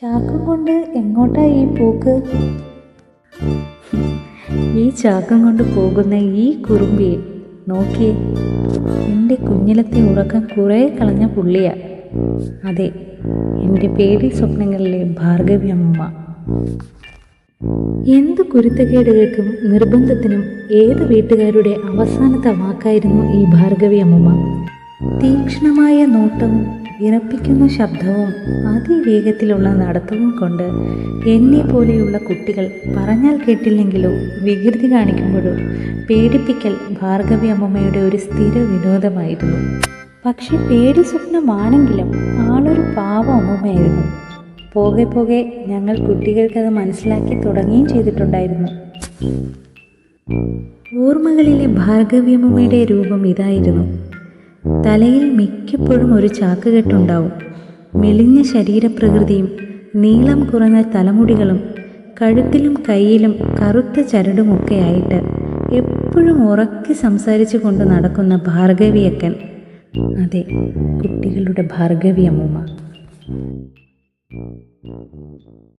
ചാക്കും കൊണ്ട് എങ്ങോട്ടാ ഈ പോക്ക്? ഈ ചാക്കം കൊണ്ട് പോകുന്ന ഈ കുറുമ്പിയെ നോക്കിയേ എന്റെ കുഞ്ഞിലത്തെ ഉറക്കം കുറേ കളഞ്ഞ പുള്ളിയാ. അതെ എന്റെ പേടി സ്വപ്നങ്ങളിലെ ഭാർഗവ്യമ്മ. എന്ത് കുരുത്തക്കേടുകൾക്കും നിർബന്ധത്തിനും ഏത് വീട്ടുകാരുടെ അവസാനത്തെ വാക്കായിരുന്നു ഈ ഭാർഗവി അമ്മമ്മ തീക്ഷ്ണമായ നോട്ടവും വിറപ്പിക്കുന്ന ശബ്ദവും അതിവേഗത്തിലുള്ള നടത്തവും കൊണ്ട് എന്നെ പോലെയുള്ള കുട്ടികൾ പറഞ്ഞാൽ കേട്ടില്ലെങ്കിലോ വികൃതി കാണിക്കുമ്പോഴോ പേടിപ്പിക്കൽ ഭാർഗവി അമ്മമ്മയുടെ ഒരു സ്ഥിര വിനോദമായിരുന്നു. പക്ഷെ പേടി സ്വപ്നമാണെങ്കിലും ആളൊരു പാവ അമ്മമ്മയായിരുന്നു. പോകെ പോകെ ഞങ്ങൾ കുട്ടികൾക്കത് മനസ്സിലാക്കി തുടങ്ങുകയും ചെയ്തിട്ടുണ്ടായിരുന്നു. ഓർമ്മകളിലെ ഭാർഗവ്യമ്മയുടെ രൂപം ഇതായിരുന്നു. തലയിൽ മിക്കപ്പോഴും ഒരു ചാക്കുകെട്ടുണ്ടാവും. മെലിഞ്ഞ ശരീരപ്രകൃതിയും നീളം കുറഞ്ഞ തലമുടികളും കഴുത്തിലും കയ്യിലും കറുത്ത ചരടുമൊക്കെയായിട്ട് എപ്പോഴും ഉറക്കി സംസാരിച്ചു കൊണ്ട് നടക്കുന്ന ഭാർഗവിയക്കൻ. അതെ കുട്ടികളുടെ ഭാർഗവി